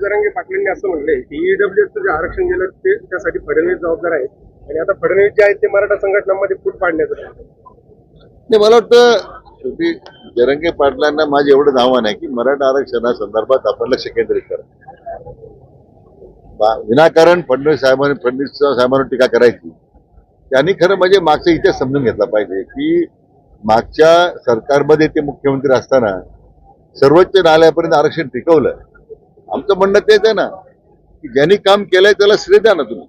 जरांगे पाटलांनी असं म्हणलंय की ईडब्ल्यूचं जे आरक्षण गेलं ते त्यासाठी फडणवीस जबाबदार आहेत. आणि आता फडणवीस जे आहेत ते मराठा संघटनांमध्ये फूट पाडण्याचं नाही मला वाटतं शेवटी जरंगे पाटलांना माझं एवढं आव्हान आहे की मराठा आरक्षणासंदर्भात आपण लक्ष केंद्रित करा. विनाकारण फडणवीस साहेबांनी फडणवीस साहेबांवर टीका करायची. त्यांनी खरं म्हणजे मागचा इतिहास समजून घेतला पाहिजे की मागच्या सरकारमध्ये ते मुख्यमंत्री असताना सर्वोच्च न्यायालयापर्यंत आरक्षण टिकवलं. आमचं म्हणणं तेच आहे ना की ज्यांनी काम केलंय त्याला श्रेय द्या ना तुम्ही.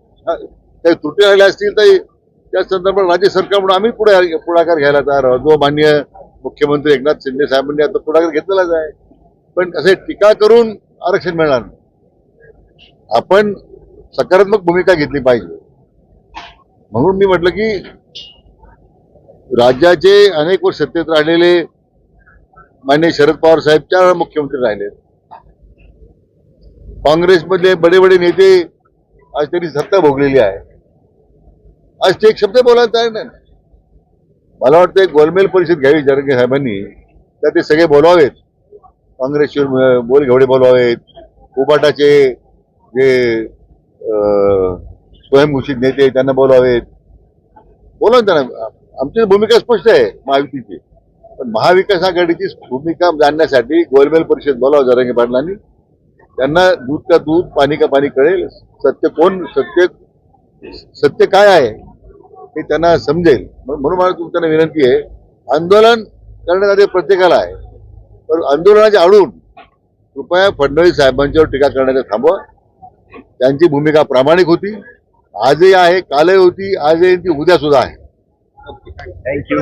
काही त्रुटी राहिल्या असतील तर त्या संदर्भात राज्य सरकार म्हणून आम्ही पुढे पुढाकार घ्यायला तयार आहोत. जो मान्य मुख्यमंत्री एकनाथ शिंदे साहेबांनी आता पुढाकार घेतलेलाच आहे. पण असे टीका करून आरक्षण मिळणार नाही. आपण सकारात्मक भूमिका घेतली पाहिजे. म्हणून मी म्हटलं की राज्याचे अनेक वर्ष सत्तेत राहिलेले मान्य शरद पवार साहेब चार मुख्यमंत्री राहिले काँग्रेसमधले बडे बडे नेते आज त्यांनी सत्ता भोगलेली आहे. आज ते एक शब्द बोलायला तयार नाही. मला वाटतं गोलमेल परिषद घ्यावी जरंगे साहेबांनी. तर ते सगळे बोलवावेत काँग्रेसचे बोल घेवडे बोलवावेत उबाटाचे जे अं, स्वयंघोषित नेते त्यांना बोलवावेत बोला ना त्यांना. आमची भूमिका स्पष्ट आहे महायुतीची. पण महाविकास आघाडीची भूमिका जाणण्यासाठी गोलमेल परिषद बोलावं जरंगे पाटलांनी. त्यांना दूध का दूध पाणी का पाणी कळेल. सत्य कोण सत्य सत्य काय आहे हे त्यांना समजेल. म्हणून म्हणून मला तुमच्या विनंती आहे आंदोलन करण्यासाठी प्रत्येकाला आहे. पण आंदोलनाच्या आडून कृपया फडणवीस साहेबांच्यावर टीका करण्याचं थांबवा. त्यांची भूमिका प्रामाणिक होती. आजही आहे कालही होती आजही ती उद्या सुद्धा आहे. थँक्यू.